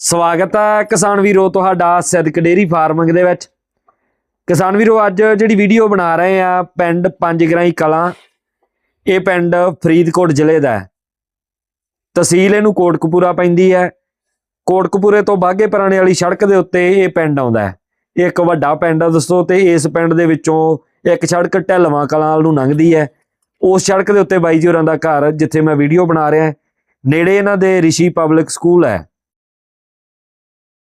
ਸਵਾਗਤ ਹੈ ਕਿਸਾਨ ਵੀਰੋ ਤੁਹਾਡਾ ਸਿੱਧਕ ਡੇਰੀ ਫਾਰਮਿੰਗ ਦੇ ਵਿੱਚ। ਕਿਸਾਨ ਵੀਰੋ, ਅੱਜ ਜਿਹੜੀ ਵੀਡੀਓ ਬਣਾ ਰਹੇ ਆ, ਪਿੰਡ ਪੰਜਗਰਾਈ ਕਲਾਂ, ਇਹ ਪਿੰਡ ਫਰੀਦਕੋਟ ਜ਼ਿਲ੍ਹੇ ਦਾ ਹੈ। ਤਹਿਸੀਲ ਇਹਨੂੰ ਕੋਟਕਪੂਰਾ ਪੈਂਦੀ ਹੈ। ਕੋਟਕਪੂਰੇ ਤੋਂ ਬਾਗੇ ਪੁਰਾਣੇ ਵਾਲੀ ਸੜਕ ਦੇ ਉੱਤੇ ਇਹ ਪਿੰਡ ਆਉਂਦਾ ਹੈ। ਇਹ ਇੱਕ ਵੱਡਾ ਪਿੰਡ ਆ ਦੋਸਤੋ ਤੇ ਇਸ ਪਿੰਡ ਦੇ ਵਿੱਚੋਂ ਇੱਕ ਸੜਕ ਢਲਵਾਂ ਕਲਾਂ ਵੱਲ ਨੂੰ ਲੰਘਦੀ ਹੈ। ਉਸ ਸੜਕ ਦੇ ਉੱਤੇ ਬਾਈ ਜੀ ਹੋਰਾਂ ਦਾ ਘਰ, ਜਿੱਥੇ ਮੈਂ ਵੀਡੀਓ ਬਣਾ ਰਿਹਾ, ਨੇੜੇ ਇਹਨਾਂ ਦੇ ਰਿਸ਼ੀ ਪਬਲਿਕ ਸਕੂਲ ਹੈ।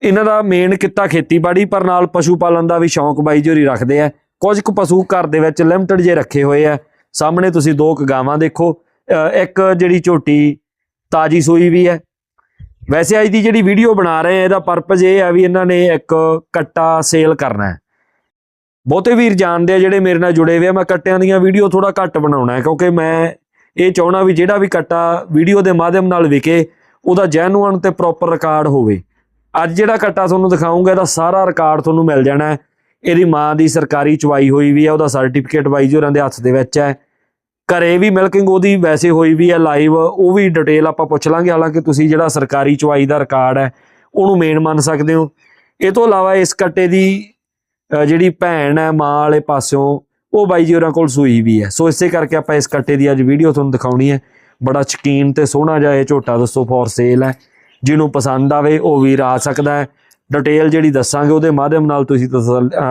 ਇਹਨਾਂ ਦਾ ਮੇਨ ਕਿੱਤਾ ਖੇਤੀਬਾੜੀ, ਪਰ ਨਾਲ ਪਸ਼ੂ ਪਾਲਣ ਦਾ ਵੀ ਸ਼ੌਂਕ ਬਾਈ ਜੀ ਰੱਖਦੇ ਆ। ਕੁਝ ਕੁ ਪਸ਼ੂ ਘਰ ਦੇ ਵਿੱਚ ਲਿਮਟਿਡ ਜੇ ਰੱਖੇ ਹੋਏ ਆ। ਸਾਹਮਣੇ ਤੁਸੀਂ ਦੋ ਕੁ ਗਾਵਾਂ ਦੇਖੋ। ਇੱਕ ਜਿਹੜੀ ਝੋਟੀ, ਤਾਜੀ ਸੂਈ ਵੀ ਹੈ। ਵੈਸੇ ਅੱਜ ਦੀ ਜਿਹੜੀ ਵੀਡੀਓ ਬਣਾ ਰਹੇ ਆ, ਇਹਦਾ ਪਰਪਸ ਇਹ ਆ ਵੀ ਇਹਨਾਂ ਨੇ ਇੱਕ ਕੱਟਾ ਸੇਲ ਕਰਨਾ ਹੈ। ਬਹੁਤੇ ਵੀਰ ਜਾਣਦੇ ਆ ਜਿਹੜੇ ਮੇਰੇ ਨਾਲ ਜੁੜੇ ਹੋਏ ਆ। ਮੈਂ ਕੱਟਿਆਂ ਦੀਆਂ ਵੀਡੀਓ ਥੋੜਾ ਘੱਟ ਬਣਾਉਣਾ ਹੈ, ਕਿਉਂਕਿ ਮੈਂ ਇਹ ਚਾਹਣਾ ਵੀ ਜਿਹੜਾ ਵੀ ਕੱਟਾ ਵੀਡੀਓ ਦੇ ਮਾਧਿਅਮ ਨਾਲ ਵਿਕੇ, ਉਹਦਾ ਜੈਨੂਅਨ ਤੇ ਪ੍ਰੋਪਰ ਰਿਕਾਰਡ ਹੋਵੇ। ਅੱਜ ਜਿਹੜਾ ਕੱਟਾ ਤੁਹਾਨੂੰ ਦਿਖਾਉਂਗਾ, ਇਹਦਾ ਸਾਰਾ ਰਿਕਾਰਡ ਤੁਹਾਨੂੰ ਮਿਲ ਜਾਣਾ ਹੈ। ਇਹਦੀ ਮਾਂ ਦੀ ਸਰਕਾਰੀ ਚਵਾਈ ਹੋਈ ਵੀ ਹੈ, ਉਹਦਾ ਸਰਟੀਫਿਕੇਟ ਬਾਈ ਜੀ ਹੋਰਾਂ ਦੇ ਹੱਥ ਦੇ ਵਿੱਚ ਹੈ। ਘਰੇ ਵੀ ਮਿਲਕਿੰਗ ਉਹਦੀ ਵੈਸੇ ਹੋਈ ਵੀ ਹੈ ਲਾਈਵ ਉਹ ਵੀ ਡਿਟੇਲ ਆਪਾਂ ਪੁੱਛ ਲਾਂਗੇ। ਹਾਲਾਂਕਿ ਤੁਸੀਂ ਜਿਹੜਾ ਸਰਕਾਰੀ ਚਵਾਈ ਦਾ ਰਿਕਾਰਡ ਹੈ, ਉਹਨੂੰ ਮੇਨ ਮੰਨ ਸਕਦੇ ਹੋ। ਇਹ ਤੋਂ ਇਲਾਵਾ ਇਸ ਕੱਟੇ ਦੀ ਜਿਹੜੀ ਭੈਣ ਹੈ, ਮਾਂ ਵਾਲੇ ਪਾਸਿਓਂ, ਉਹ ਬਾਈ ਜੀ ਹੋਰਾਂ ਕੋਲ ਸੂਈ ਵੀ ਹੈ। ਸੋ ਇਸੇ ਕਰਕੇ ਆਪਾਂ ਇਸ ਕੱਟੇ ਦੀ ਅੱਜ ਵੀਡੀਓ ਤੁਹਾਨੂੰ ਦਿਖਾਉਣੀ ਹੈ। ਬੜਾ ਸ਼ਕੀਨ ਤੇ ਸੋਹਣਾ ਜਿਹਾ ਇਹ ਝੋਟਾ, ਦੱਸੋ ਫੋਰ ਸੇਲ ਹੈ। ਜਿਹਨੂੰ ਪਸੰਦ ਆਵੇ ਉਹ ਵੀਰ ਆ ਸਕਦਾ ਹੈ। ਡਿਟੇਲ ਜਿਹੜੀ ਦੱਸਾਂਗੇ ਉਹਦੇ ਮਾਧਿਅਮ ਨਾਲ ਤੁਸੀਂ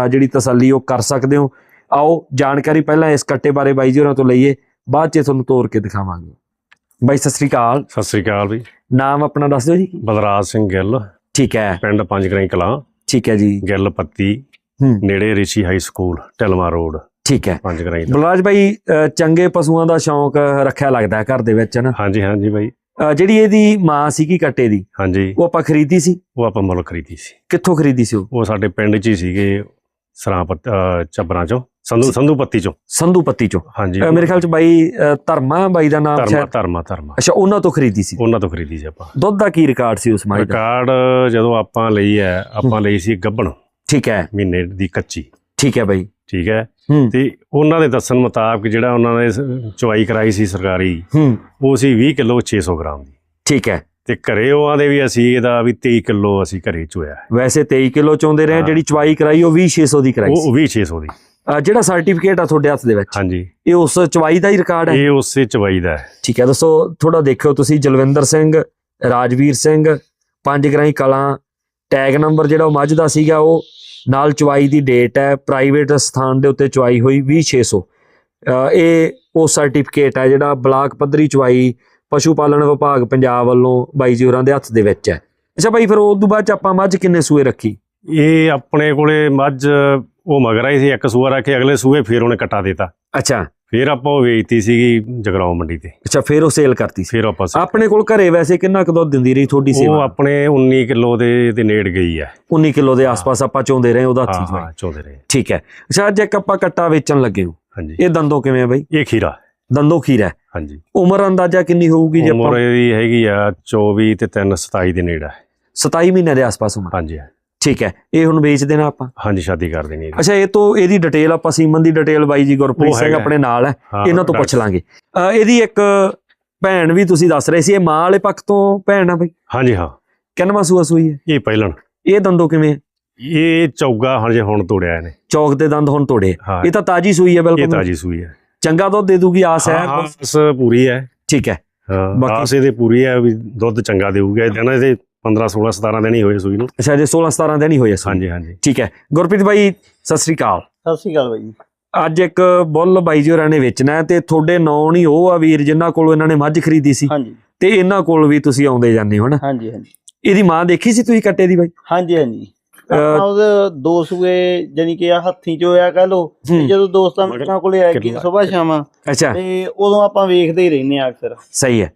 ਜਿਹੜੀ ਤਸੱਲੀ ਉਹ ਕਰ ਸਕਦੇ ਹੋ। ਆਓ ਜਾਣਕਾਰੀ ਪਹਿਲਾਂ ਇਸ ਕੱਟੇ ਬਾਰੇ ਬਾਈ ਜੀ ਹੋਰਾਂ ਤੋਂ ਲਈਏ। ਬਾਅਦ ਚ ਤੁਹਾਨੂੰ ਤੋੜ ਕੇ ਦਿਖਾਵਾਂਗੇ। ਬਾਈ ਸਤਿ ਸ੍ਰੀ ਅਕਾਲ। ਸਤਿ ਸ੍ਰੀ ਅਕਾਲ ਵੀ ਨਾਮ ਆਪਣਾ ਦੱਸ ਦਿਓ ਜੀ। ਬਲਰਾਜ ਸਿੰਘ ਗਿੱਲ। ਠੀਕ ਹੈ। ਪਿੰਡ ਪੰਜਗਰਾਈ ਕਲਾਂ। ਠੀਕ ਹੈ ਜੀ। ਗਿੱਲ ਪੱਤੀ। ਨੇੜੇ Rishi high school Talma road. ਠੀਕ ਹੈ। ਪੰਜਗਰਾਈ ਦਾ ਬਲਰਾਜ ਬਾਈ ਚੰਗੇ ਪਸ਼ੂਆਂ ਦਾ ਸ਼ੌਂਕ ਰੱਖਿਆ ਲੱਗਦਾ ਘਰ ਦੇ ਵਿੱਚ ਨਾ? ਹਾਂਜੀ ਹਾਂਜੀ ਬਾਈ। ਜਿਹੜੀ ਇਹਦੀ ਮਾਂ ਸੀਗੀ ਕੱਟੇ ਦੀ ਹਾਂਜੀ। ਉਹ ਆਪਾਂ ਖਰੀਦੀ ਸੀ? ਉਹ ਆਪਾਂ ਮੁੱਲ ਖਰੀਦੀ ਸੀ। ਕਿੱਥੋਂ ਖਰੀਦੀ ਸੀ ਉਹ? ਉਹ ਸਾਡੇ ਪਿੰਡ 'ਚ ਹੀ ਸੀਗੇ ਸਰਾਪਤ ਚੱਬਰਾਂ 'ਚੋਂ ਸੰਧੂ ਸੰਧੂ ਪੱਤੀ 'ਚੋਂ। ਸੰਧੂ ਪੱਤੀ ਚੋਂ। ਹਾਂਜੀ। ਮੇਰੇ ਖਿਆਲ ਚ ਬਾਈ ਧਰਮਾ ਬਾਈ ਦਾ ਨਾਮ ਧਰਮਾ ਸ਼ਾਇਦ? ਧਰਮਾ ਧਰਮਾ। ਅੱਛਾ ਉਹਨਾਂ ਤੋਂ ਖਰੀਦੀ ਸੀ। ਉਹਨਾਂ ਤੋਂ ਖਰੀਦੀ ਸੀ ਆਪਾਂ। ਦੁੱਧ ਦਾ ਕੀ ਰਿਕਾਰਡ ਸੀ ਉਸ ਮਾਈ ਦਾ? ਰਿਕਾਰਡ ਜਦੋਂ ਆਪਾਂ ਲਈ ਹੈ ਆਪਾਂ ਲਈ ਸੀ ਗੱਬਣ ਠੀਕ ਹੈ। ਮਹੀਨੇ ਦੀ ਕੱਚੀ। ਠੀਕ ਹੈ ਬਾਈ। ਠੀਕ ਹੂੰ। ਤੇ ਉਹਨਾਂ ਦੇ ਦੱਸਣ ਮੁਤਾਬਕ ਜਿਹੜਾ ਉਹਨਾਂ ਨੇ ਚਵਾਈ ਕਰਾਈ ਸੀ ਸਰਕਾਰੀ ਉਹ ਸੀ 20 ਕਿਲੋ 600 ਗ੍ਰਾਮ ਦੀ। ਠੀਕ ਹੈ। ਤੇ ਘਰੇ ਉਹ ਆਂਦੇ ਵੀ ਅਸੀਂ ਇਹਦਾ ਵੀ 23 ਕਿਲੋ ਅਸੀਂ ਘਰੇ ਚੋਇਆ ਵੈਸੇ 23 ਕਿਲੋ ਚਾਹੁੰਦੇ ਰਹੇ। ਜਿਹੜੀ ਚਵਾਈ ਕਰਾਈ ਉਹ 20600 ਦੀ ਕਰਾਈ ਉਹ ਸੀ। ਉਹ ਵੀ 600 ਦੀ। ਜਿਹੜਾ ਸਰਟੀਫਿਕੇਟ ਆ ਤੁਹਾਡੇ ਹੱਥ ਦੇ ਵਿੱਚ? ਹਾਂਜੀ। ਇਹ ਉਸ ਚਵਾਈ ਦਾ ਹੀ ਰਿਕਾਰਡ ਹੈ? ਇਹ ਉਸੇ ਚਵਾਈ ਦਾ ਹੈ। ਠੀਕ ਹੈ ਦੋਸਤੋ ਥੋੜਾ ਦੇਖਿਓ ਤੁਸੀਂ ਜਲਵਿੰਦਰ ਸਿੰਘ ਰਾਜਵੀਰ ਸਿੰਘ ਪੰਜ ਗਰਾਈ ਕਲਾਂ ਟੈਗ ਨੰਬਰ ਜਿਹੜਾ ਉਹ ਮੱਝ ਦਾ ਸੀਗਾ ਉਹ ਨਾਲ ਚਵਾਈ ਦੀ ਡੇਟ ਹੈ ਪ੍ਰਾਈਵੇਟ ਸਥਾਨ ਦੇ ਉੱਤੇ ਚਵਾਈ ਹੋਈ 20600 ਅਹ ਇਹ ਉਹ ਸਰਟੀਫਿਕੇਟ ਹੈ ਜਿਹੜਾ ਬਲਾਕ ਪੱਧਰੀ ਚਵਾਈ ਪਸ਼ੂ ਪਾਲਣ ਵਿਭਾਗ ਪੰਜਾਬ ਵੱਲੋਂ ਬਾਈ ਜੀ ਹੋਰਾਂ ਦੇ ਹੱਥ ਦੇ ਵਿੱਚ ਹੈ। ਅੱਛਾ ਬਾਈ, ਫਿਰ ਉਸ ਤੋਂ ਬਾਅਦ ਚ ਆਪਾਂ ਮੱਝ ਕਿੰਨੇ ਸੂਏ ਰੱਖੀ? ਇਹ ਆਪਣੇ ਕੋਲੇ ਮੱਝ ਉਹ ਮਗਰ ਆਈ ਸੀ ਇੱਕ ਸੂਆ ਰੱਖ ਕੇ ਅਗਲੇ ਸੂਏ ਫੇਰ ਉਹਨੇ ਕਟਾ ਦਿੱਤਾ। ਅੱਛਾ। ਫੇਰ ਆਪਾਂ ਉਹ ਵੇਚਤੀ ਸੀਗੀ ਜਗਰਾਉਂ ਮੰਡੀ ਤੇ। ਅੱਛਾ ਫਿਰ ਉਹ ਸੇਲ ਕਰਤੀ ਸੀ। ਫੇਰ ਆਪਾਂ ਆਪਣੇ ਕੋਲ ਘਰੇ ਵੈਸੇ ਕਿੰਨਾ ਕੁ ਦੁੱਧ ਦਿੰਦੀ ਰਹੀ ਤੁਹਾਡੀ ਉਹ ਸੇਵਾ ਆਪਣੇ 19 ਕਿਲੋ ਦੇ ਦੇ ਨੇੜ ਗਈ ਹੈ। 19 ਕਿਲੋ ਦੇ ਆਸ-ਪਾਸ ਆਪਾਂ ਚਾਹੁੰਦੇ ਰਹੇ ਉਹਦਾ ਹਾਂ ਹੱਥੀ ਹਾਂ ਚੋਦੇ ਰਹੇ। ਠੀਕ ਹੈ। ਅੱਛਾ ਅੱਜ ਇੱਕ ਆਪਾਂ ਕੱਟਾ ਵੇਚਣ ਲੱਗੇ ਹੋ। ਹਾਂਜੀ। ਇਹ ਦੰਦੋਂ ਕਿਵੇਂ ਆ ਬਾਈ? ਇਹ ਖੀਰਾ। ਦੰਦੋਂ ਖੀਰਾ ਹੈ। ਹਾਂਜੀ। ਉਮਰ ਅੰਦਾਜ਼ਾ ਕਿੰਨੀ ਹੋਊਗੀ ਜੇ ਉਮਰ ਆਪਾਂ ਇਹਦੀ ਹੈਗੀ ਆ 24 ਤੇ 3 27 ਦੇ ਨੇੜੇ ਹੈ। 27 ਮਹੀਨਿਆਂ ਦੇ ਆਸ-ਪਾਸ ਉਮਰ। ਹਾਂਜੀ ਠੀਕ ਹੈ ਇਹ ਹੁਣ ਵੇਚ ਦੇਣਾ ਆਪਾਂ? ਹਾਂਜੀ ਸ਼ਾਦੀ ਕਰ ਦੇਣੀ। ਅੱਛਾ ਇਹ ਤੋਂ ਇਹਦੀ ਡਿਟੇਲ ਆਪਾਂ ਸੀਮਨ ਦੀ ਡਿਟੇਲ ਬਾਈ ਜੀ ਗੁਰਪ੍ਰੀਤ ਸਿੰਘ। ਆਪਣੇ ਨਾਲ ਹੈ ਇਹਨਾਂ ਤੋਂ ਪੁੱਛ ਲਾਂਗੇ। ਇਹਦੀ ਇੱਕ ਭੈਣ ਵੀ ਤੁਸੀਂ ਦੱਸ ਰਹੇ ਸੀ ਇਹ ਮਾਂ ਵਾਲੇ ਪੱਖ ਤੋਂ ਭੈਣ ਆ ਬਾਈ? ਹਾਂਜੀ ਹਾਂ। ਕਿੰਨਵਾਂ ਸੂਆ ਸੂਈ ਹੈ? ਇਹ ਪਹਿਲਣ। ਇਹ ਦੰਦੋਂ ਕਿਵੇਂ? ਇਹ ਚੌਗਾ ਹਜੇ ਹੁਣ ਤੋੜਿਆ ਇਹਨੇ। ਚੌਕ ਦੇ ਦੰਦ ਹੁਣ ਤੋੜੇ। ਇਹ ਤਾਂ ਤਾਜੀ ਸੂਈ ਹੈ ਇਹ ਬਿਲਕੁਲ ਤਾਜੀ ਸੂਈ ਹੈ। ਚੰਗਾ ਦੁੱਧ ਦੇ ਦੂਗੀ ਆਸ ਹੈ? ਆਸ ਪੂਰੀ ਹੈ। ਠੀਕ ਹੈ। ਹਾਂ ਬਾਕੀ- ਆਸ ਇਹਦੇ ਪੂਰੀ ਹੈ ਵੀ ਦੁੱਧ ਚੰਗਾ ਦੇਊਗਾ ਇਹ ਦਿਨ ਇਹਦੇ 15 16 17 ਦਿਨ ਹੀ ਹੋਏ ਸੂਈ ਨੂੰ। ਅੱਛਾ ਜੇ 16 17 ਦਿਨ ਹੀ ਹੋਏ ਸੂਈ। ਹਾਂਜੀ ਹਾਂਜੀ। ਠੀਕ ਹੈ। ਗੁਰਪ੍ਰੀਤ ਬਾਈ ਸਤਿ ਸ੍ਰੀ ਅਕਾਲ। ਸਤਿ ਸ਼੍ਰੀ ਅਕਾਲ ਬਾਈ ਜੀ। ਅੱਜ ਇੱਕ ਬੁੱਲ ਬਾਈ ਜੀ ਹੋਰਾਂ ਨੇ ਵੇਚਣਾ ਹੈ ਤੇ ਤੁਹਾਡੇ ਨਾਂ ਹੀ ਉਹ ਆ ਵੀਰ ਜਿਨ੍ਹਾਂ ਕੋਲੋਂ ਇਹਨਾਂ ਨੇ ਮੱਝ ਖਰੀਦੀ ਸੀ। ਹਾਂਜੀ। ਤੇ ਇਹਨਾਂ ਕੋਲ ਵੀ ਤੁਸੀਂ ਆਉਂਦੇ ਜਾਂਦੇ ਹੋ ਨਾ ਹਾਂਜੀ ਹਾਂਜੀ। ਇਹਦੀ ਮਾਂ ਦੇਖੀ ਸੀ ਤੁਸੀਂ ਕੱਟੇ ਦੀ ਬਾਈ? ਹਾਂਜੀ ਹਾਂਜੀ। ਉਹਦੇ ਦੋ ਸੂਏ ਜਾਨੀ ਕਿ ਆ ਹੱਥੀ ਚ ਹੋਇਆ ਕਹ ਲੋ ਜਦੋਂ ਦੋਸਤਾਂ ਮਿੱਤਰਾਂ ਕੋਲੇ ਆਏ ਕਿ ਸਵੇਰ ਸ਼ਾਮਾਂ ਅੱਛਾ। ਤੇ ਉਦੋਂ ਆਪਾਂ ਵੇਖਦੇ ਹੀ ਰਹਿੰਦੇ ਆ ਅਕਸਰ। ਸਹੀ ਹੈ।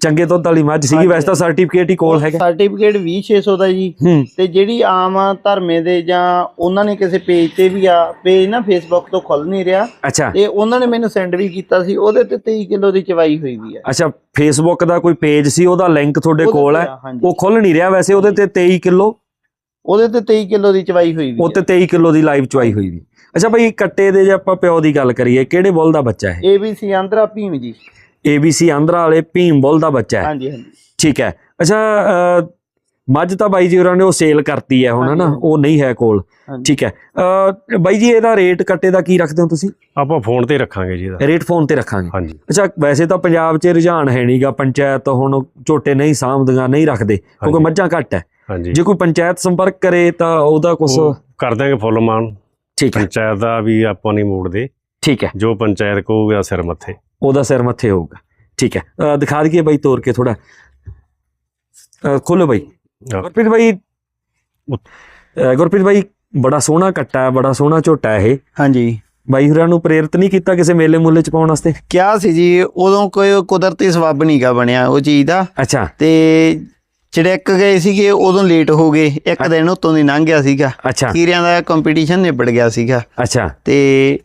ਚੰਗੇ ਦੁੱਧ ਵਾਲੀ ਮੱਝ ਸੀਗੀ। ਵੈਸੇ ਤਾਂ ਸਰਟੀਫਿਕੇਟ ਹੀ ਕੋਲ ਹੈਗਾ। ਸਰਟੀਫਿਕੇਟ 20600 ਦਾ ਜੀ। ਤੇ ਜਿਹੜੀ ਆਮ ਧਰਮੇ ਦੇ ਜਾਂ ਉਹਨਾਂ ਨੇ ਕਿਸੇ ਪੇਜ ਤੇ ਵੀ ਆ ਪੇਜ ਨਾ ਫੇਸਬੁੱਕ ਤੋਂ ਖੁੱਲ ਨਹੀਂ ਰਿਹਾ। ਤੇ ਉਹਨਾਂ ਨੇ ਮੈਨੂੰ ਸੈਂਡ ਵੀ ਕੀਤਾ ਸੀ ਉਹਦੇ ਤੇ 23 ਕਿਲੋ ਦੀ ਚਵਾਈ ਹੋਈ ਵੀ ਆ। ਅੱਛਾ ਫੇਸਬੁੱਕ ਦਾ ਕੋਈ ਪੇਜ ਸੀ ਉਹਦਾ ਲਿੰਕ ਤੁਹਾਡੇ ਕੋਲ ਹੈ। ਉਹ ਖੁੱਲ ਨਹੀਂ ਰਿਹਾ ਵੈਸੇ ਉਹਦੇ ਤੇ 23 ਕਿਲੋ? ਉਹਦੇ ਤੇ 23 ਕਿਲੋ ਦੀ ਚਵਾਈ ਹੋਈ ਵੀ ਉਹ ਤੇ 23 ਕਿਲੋ ਦੀ ਲਾਈਵ ਚੁਆਈ ਹੋਈ ਵੀ। ਅੱਛਾ ਭਾਈ ਕੱਟੇ ਦੇ ਜੇ ਆਪਾਂ ਪਿਓ ਦੀ ਗੱਲ ਕਰੀਏ ਕਿਹੜੇ ਬੁੱਲ ਦਾ ਬੱਚਾ ਹੈ ਏਬੀਸੀ ਆਂਧਰਾ ਭੀਮ ਜੀ। ABC ਆਂਧਰਾ ਵਾਲੇ ਭੀਮ ਬੁੱਲ ਦਾ ਬੱਚਾ ਹੈ। ਹਾਂਜੀ ਹਾਂਜੀ। ਠੀਕ ਹੈ। ਅੱਛਾ ਮੱਝ ਤਾਂ ਬਾਈ ਜੀ ਹੋਰਾਂ ਨੇ ਉਹ ਸੇਲ ਕਰਤੀ ਹੈ ਹੁਣ ਹਨਾ। ਉਹ ਨਹੀਂ ਹੈ ਕੋਲ। ਠੀਕ ਹੈ। ਅ ਬਾਈ ਜੀ ਇਹਦਾ ਰੇਟ ਕੱਟੇ ਦਾ ਕੀ ਰੱਖਦੇ ਹੋ ਤੁਸੀਂ? ਆਪਾਂ ਫੋਨ ਤੇ ਰੱਖਾਂਗੇ ਜੀ ਇਹਦਾ। ਰੇਟ ਫੋਨ ਤੇ ਰੱਖਾਂਗੇ। ਹਾਂਜੀ। ਅੱਛਾ ਵੈਸੇ ਤਾਂ ਪੰਜਾਬ 'ਚ ਰੁਝਾਨ ਹੈ ਨਹੀਂਗਾ ਪੰਚਾਇਤ ਹੁਣ ਝੋਟੇ ਨਹੀਂ ਸਾਂਭਦੀਆਂ ਨਹੀਂ ਰੱਖਦੇ ਕਿਉਂਕਿ। ਮੱਝਾਂ ਘੱਟ ਹੈ। ਜੇ ਕੋਈ ਪੰਚਾਇਤ ਸੰਪਰਕ ਕਰੇ ਤਾਂ ਉਹਦਾ ਕੁਝ ਕਰ ਦਾਂਗੇ ਫੁੱਲ ਮਾਨ ਠੀਕ ਹੈ। ਪੰਚਾਇਤ ਦਾ ਵੀ ਆਪਾਂ ਨਹੀਂ ਮੋੜਦੇ। ਠੀਕ ਹੈ। ਜੋ ਪੰਚਾਇਤ ਕਹੂਗਾ ਸਿਰ ਮੱਥੇ। ਉਹਦਾ ਸਿਰ ਮੱਥੇ ਹੋਊਗਾ। ਠੀਕ ਹੈ। ਦਿਖਾ ਦਈਏ ਬਾਈ ਤੋੜ ਕੇ ਥੋੜਾ ਖੋਲੋ ਬਾਈ। ਗੁਰਪ੍ਰੀਤ ਬਾਈ ਗੁਰਪ੍ਰੀਤ ਬਾਈ ਬੜਾ ਸੋਹਣਾ ਕੱਟਾ ਹੈ ਬੜਾ ਸੋਹਣਾ ਝੋਟਾ ਹੈ ਇਹ। ਹਾਂਜੀ। ਬਾਈ ਹੋਰਾਂ ਨੂੰ ਪ੍ਰੇਰਿਤ ਨਹੀਂ ਕੀਤਾ ਕਿਸੇ ਮੇਲੇ ਮੁੱਲੇ ਚ ਪਾਉਣ ਵਾਸਤੇ? ਕਿਹਾ ਸੀ ਜੀ ਉਦੋਂ ਕੋਈ ਕੁਦਰਤੀ ਸਬੱਬ ਨਹੀਂਗਾ ਬਣਿਆ ਉਹ ਚੀਜ਼ ਦਾ। ਅੱਛਾ। ਤੇ ਚੜਕ ਗਏ ਸੀਗੇ ਉਦੋਂ ਲੇਟ ਹੋ ਗਏ। ਇੱਕ ਦਿਨ ਉਤੋਂ ਦੀ ਲੰਘ ਗਿਆ ਸੀਗਾ। ਅੱਛਾ। ਕੀਰਿਆਂ ਦਾ ਕੰਪੀਟੀਸ਼ਨ ਨਿਬੜ ਗਿਆ ਸੀਗਾ। ਅੱਛਾ। ਤੇ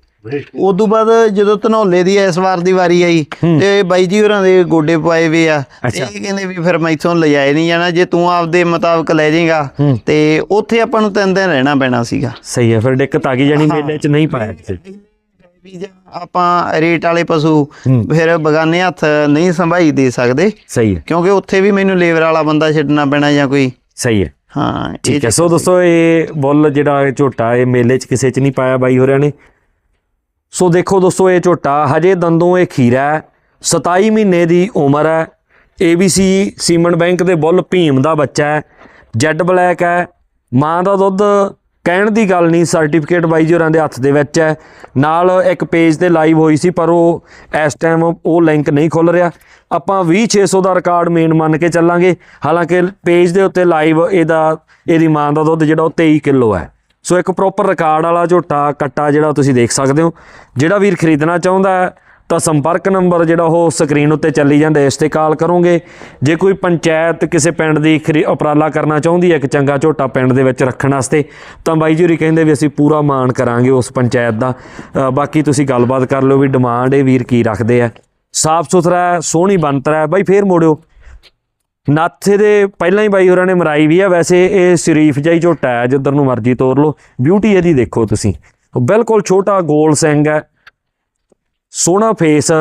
ਉਦੋਂ ਬਾਅਦ ਜਦੋਂ ਧਨੌਲੇ ਦੀ ਇਸ ਵਾਰ ਦੀ ਵਾਰੀ ਆਈ। ਤੇ ਬਾਈ ਜੀ ਹੋਰਾਂ ਦੇ ਗੋਡੇ ਪਵਾਏ ਵੇ ਆ। ਇਹ ਕਹਿੰਦੇ ਵੀ ਫਿਰ ਮੈਥੋਂ ਲਿਜਾਏ ਨਹੀਂ ਜਾਣਾ ਜੇ ਤੂੰ ਆਪਦੇ ਮੁਤਾਬਕ ਲੈ ਜਾਏਗਾ ਤੇ ਉੱਥੇ ਆਪਾਂ ਨੂੰ ਤਿੰਨ ਦਿਨ ਰਹਿਣਾ ਪੈਣਾ ਸੀਗਾ। ਸਹੀ ਹੈ ਫਿਰ ਦਿੱਕਤ ਆ ਗਈ ਜਾਨੀ ਮੇਲੇ ਚ ਨਹੀਂ ਪਾਇਆ ਵੀ ਆਪਾਂ ਰੇਟ ਵਾਲੇ ਪਸ਼ੂ ਫਿਰ ਬਗਾਨੇ ਹੱਥ ਨਹੀਂ ਸੰਭਾਈ ਦੇ ਸਕਦੇ। ਸਹੀ ਹੈ ਕਿਉਂਕਿ ਉੱਥੇ ਵੀ ਮੈਨੂੰ ਲੇਬਰ ਵਾਲਾ ਬੰਦਾ ਛੱਡਣਾ ਪੈਣਾ ਜਾਂ ਕੋਈ। ਸਹੀ ਹੈ ਹਾਂ ਠੀਕ ਹੈ ਸੋ। ਦੋਸਤੋ ਇਹ ਬੁੱਲ ਜਿਹੜਾ ਝੋਟਾ ਇਹ ਮੇਲੇ 'ਚ ਕਿਸੇ 'ਚ ਨਹੀਂ ਪਾਇਆ ਬਾਈ ਹੋਰਿਆਂ ਨੇ। ਸੋ ਦੇਖੋ ਦੋਸਤੋ, ਇਹ ਝੋਟਾ ਹਜੇ ਦੰਦੋਂ ਇਹ ਖੀਰਾ ਹੈ 27 ਮਹੀਨੇ ਦੀ ਉਮਰ ਹੈ। ABC ਸੀਮਨ ਬੈਂਕ ਦੇ ਬੁੱਲ ਭੀਮ ਦਾ ਬੱਚਾ ਹੈ, ਜੈਡ ਬਲੈਕ ਹੈ। ਮਾਂ ਦਾ ਦੁੱਧ ਕਹਿਣ ਦੀ ਗੱਲ ਨਹੀਂ, ਸਰਟੀਫਿਕੇਟ ਬਾਈ ਜੀ ਹੋਰਾਂ ਦੇ ਹੱਥ ਦੇ ਵਿੱਚ ਹੈ। ਨਾਲ ਇੱਕ ਪੇਜ ਤੇ ਲਾਈਵ ਹੋਈ ਸੀ, ਪਰ ਉਹ ਇਸ ਟਾਈਮ ਉਹ ਲਿੰਕ ਨਹੀਂ ਖੁੱਲ ਰਿਹਾ। ਆਪਾਂ 20600 ਦਾ ਰਿਕਾਰਡ ਮੇਨ ਮੰਨ ਕੇ ਚੱਲਾਂਗੇ। ਹਾਲਾਂਕਿ ਪੇਜ ਦੇ ਉੱਤੇ ਲਾਈਵ ਇਹਦਾ ਇਹਦੀ ਮਾਂ ਦਾ ਦੁੱਧ ਜਿਹੜਾ ਉਹ 23 ਕਿਲੋ ਹੈ। ਸੋ ਇੱਕ ਪ੍ਰੋਪਰ ਰਿਕਾਰਡ ਵਾਲਾ ਝੋਟਾ, ਕੱਟਾ ਜਿਹੜਾ ਤੁਸੀਂ ਦੇਖ ਸਕਦੇ ਹੋ। ਜਿਹੜਾ ਵੀਰ ਖਰੀਦਣਾ ਚਾਹੁੰਦਾ ਹੈ, ਤਾਂ ਸੰਪਰਕ ਨੰਬਰ ਜਿਹੜਾ ਉਹ ਸਕਰੀਨ ਉੱਤੇ ਚੱਲੀ ਜਾਂਦਾ ਇਸ ਤੇ ਕਾਲ ਕਰੋਗੇ। ਜੇ ਕੋਈ ਪੰਚਾਇਤ ਕਿਸੇ ਪਿੰਡ ਦੀ ਖਰੀ- ਉਪਰਾਲਾ ਕਰਨਾ ਚਾਹੁੰਦੀ ਹੈ, ਇੱਕ ਚੰਗਾ ਝੋਟਾ ਪਿੰਡ ਦੇ ਵਿੱਚ ਰੱਖਣ ਵਾਸਤੇ, ਤਾਂ ਬਾਈ ਜੀ ਹੋਰੀ ਕਹਿੰਦੇ ਵੀ ਅਸੀਂ ਪੂਰਾ ਮਾਣ ਕਰਾਂਗੇ ਉਸ ਪੰਚਾਇਤ ਦਾ। ਬਾਕੀ ਤੁਸੀਂ ਗੱਲਬਾਤ ਕਰ ਲਿਓ ਵੀ ਡਿਮਾਂਡ ਇਹ ਵੀਰ ਕੀ ਰੱਖਦੇ ਆ। ਸਾਫ਼ ਸੁਥਰਾ ਹੈ, ਸੋਹਣੀ ਬਣਤਰ ਹੈ। ਬਾਈ ਫੇਰ ਮੋੜਿਓ। ਨਾਥੇ ਦੇ ਪਹਿਲਾਂ ਹੀ ਬਾਈ ਹੋਰਾਂ ਨੇ ਮਰਾਈ ਵੀ ਆ। ਵੈਸੇ ਇਹ ਸ਼ਰੀਫ ਜਿਹਾ ਹੀ ਝੋਟਾ ਹੈ, ਜਿੱਧਰ ਨੂੰ ਮਰਜ਼ੀ ਤੋਰ ਲਓ। ਬਿਊਟੀ ਇਹਦੀ ਦੇਖੋ ਤੁਸੀਂ। ਬਿਲਕੁਲ ਛੋਟਾ ਗੋਲ ਸਿੰਘ ਹੈ। ਸੋਹਣਾ ਫੇਸ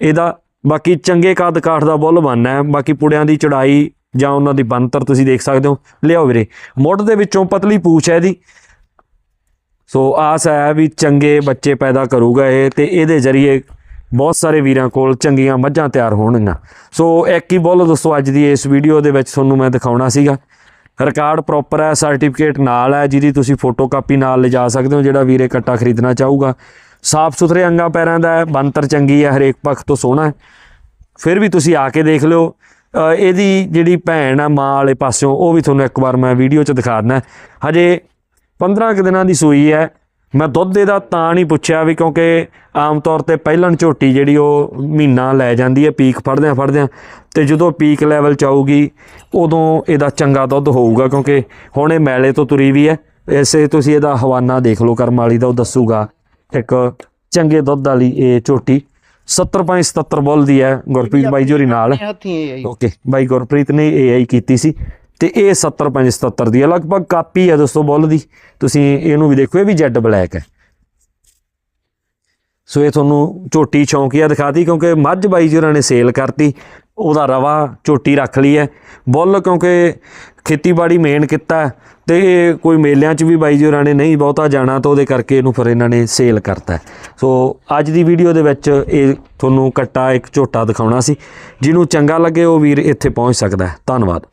ਇਹਦਾ ਬਾਕੀ ਚੰਗੇ ਕੱਦ ਕਾਠ ਦਾ ਬੁੱਲ ਬਣਨਾ ਹੈ। ਬਾਕੀ ਪੁੜਿਆਂ ਦੀ ਚੜਾਈ ਜਾਂ ਉਹਨਾਂ ਦੀ ਬੰਤਰ ਤੁਸੀਂ ਦੇਖ ਸਕਦੇ ਹੋ। ਲਿਆਓ ਵੀਰੇ। ਮੁੱਢ ਦੇ ਵਿੱਚੋਂ ਪਤਲੀ ਪੂਛ ਹੈ ਇਹਦੀ। ਸੋ ਆਸ ਹੈ ਵੀ ਚੰਗੇ ਬੱਚੇ ਪੈਦਾ ਕਰੂਗਾ ਇਹ ਤੇ ਇਹਦੇ ਜ਼ਰੀਏ ਬਹੁਤ ਸਾਰੇ ਵੀਰਾਂ ਕੋਲ ਚੰਗੀਆਂ ਮੱਝਾਂ ਤਿਆਰ ਹੋਣਗੀਆਂ। ਸੋ ਇੱਕ ਹੀ ਬੁੱਲ ਦੋਸਤੋ ਅੱਜ ਦੀ ਇਸ ਵੀਡੀਓ ਦੇ ਵਿੱਚ ਤੁਹਾਨੂੰ ਮੈਂ ਦਿਖਾਉਣਾ ਸੀਗਾ। ਰਿਕਾਰਡ ਪ੍ਰੋਪਰ ਹੈ ਸਰਟੀਫਿਕੇਟ ਨਾਲ ਹੈ, ਜਿਹਦੀ ਤੁਸੀਂ ਫੋਟੋ ਕਾਪੀ ਨਾਲ ਲਿਜਾ ਸਕਦੇ ਹੋ, ਜਿਹੜਾ ਵੀਰੇ ਕੱਟਾ ਖਰੀਦਣਾ ਚਾਹੂਗਾ। ਸਾਫ਼ ਸੁਥਰੇ ਅੰਗਾਂ ਪੈਰਾਂ ਦਾ ਹੈ ਬੰਤਰ ਚੰਗੀ ਹੈ, ਹਰੇਕ ਪੱਖ ਤੋਂ ਸੋਹਣਾ ਹੈ। ਫਿਰ ਵੀ ਤੁਸੀਂ ਆ ਕੇ ਦੇਖ ਲਿਓ। ਇਹਦੀ ਜਿਹੜੀ ਭੈਣ ਆ, ਮਾਂ ਵਾਲੇ ਪਾਸਿਓਂ, ਉਹ ਵੀ ਤੁਹਾਨੂੰ ਇੱਕ ਵਾਰ ਮੈਂ ਵੀਡੀਓ 'ਚ ਦਿਖਾ ਦਿੰਦਾ। ਹਜੇ 15 ਕੁ ਦਿਨਾਂ ਦੀ ਸੂਈ ਹੈ। ਮੈਂ ਦੁੱਧ ਇਹਦਾ ਤਾਂ ਨਹੀਂ ਪੁੱਛਿਆ ਵੀ ਕਿਉਂਕਿ ਆਮ ਤੌਰ ਤੇ ਪਹਿਲਣ ਝੋਟੀ ਜਿਹੜੀ ਉਹ ਮਹੀਨਾ ਲੈ ਜਾਂਦੀ ਹੈ ਪੀਕ ਫੜਦਿਆਂ ਫੜਦਿਆਂ ਤੇ ਜਦੋਂ ਪੀਕ ਲੈਵਲ 'ਚ ਆਊਗੀ ਉਦੋਂ ਇਹਦਾ ਚੰਗਾ ਦੁੱਧ ਹੋਊਗਾ ਕਿਉਂਕਿ ਹੁਣ ਇਹ ਮੈਲੇ ਤੋਂ ਤੁਰੀ ਵੀ ਹੈ। ਐਸੇ ਤੁਸੀਂ ਇਹਦਾ ਹਵਾਨਾ ਦੇਖ ਲਓ ਕਰਮ ਵਾਲੀ ਦਾ ਉਹ ਦੱਸੂਗਾ। ਇੱਕ ਚੰਗੇ ਦੁੱਧ ਵਾਲੀ ਇਹ ਝੋਟੀ 70 ਪੰਜ 77 ਬੁੱਲ ਦੀ ਹੈ ਗੁਰਪ੍ਰੀਤ ਬਾਈ ਜੋਰੀ ਨਾਲ। ਓਕੇ ਬਾਈ ਗੁਰਪ੍ਰੀਤ ਨੇ ਏਆਈ ਕੀਤੀ ਸੀ। ਤੇ ਇਹ 70 ਪੰਜ 77 ਦੀ ਹੈ। ਲਗਭਗ ਕਾਪੀ ਹੈ ਦੋਸਤੋ ਬੁੱਲ ਦੀ। ਤੁਸੀਂ ਇਹਨੂੰ ਵੀ ਦੇਖੋ, ਇਹ ਵੀ ਜੈਡ ਬਲੈਕ ਹੈ। ਸੋ ਇਹ ਤੁਹਾਨੂੰ ਝੋਟੀ ਚੌਂਕੀਆ ਦਿਖਾਤੀ, ਕਿਉਂਕਿ ਮੱਝ ਬਾਈ ਜੀ ਹੋਰਾਂ ਨੇ ਸੇਲ ਕਰਤੀ, ਉਹਦਾ ਰਵਾ ਝੋਟੀ ਰੱਖ ਲਈ ਹੈ। ਬੁੱਲ ਕਿਉਂਕਿ ਖੇਤੀਬਾੜੀ ਮੇਨ ਕੀਤਾ ਹੈ, ਤੇ ਇਹ ਕੋਈ ਮੇਲਿਆਂ 'ਚ ਵੀ ਬਾਈ ਜੀ ਹੋਰਾਂ ਨੇ ਨਹੀਂ ਬਹੁਤਾ ਜਾਣਾ, ਤਾਂ ਉਹਦੇ ਕਰਕੇ ਇਹਨੂੰ ਫਿਰ ਇਹਨਾਂ ਨੇ ਸੇਲ ਕਰਤਾ ਸੋ ਅੱਜ ਦੀ ਵੀਡੀਓ ਦੇ ਵਿੱਚ ਇਹ ਤੁਹਾਨੂੰ ਕੱਟਾ ਇੱਕ ਝੋਟਾ ਦਿਖਾਉਣਾ ਸੀ, ਜਿਹਨੂੰ ਚੰਗਾ ਲੱਗੇ ਉਹ ਵੀਰ ਇੱਥੇ ਪਹੁੰਚ ਸਕਦਾ ਧੰਨਵਾਦ।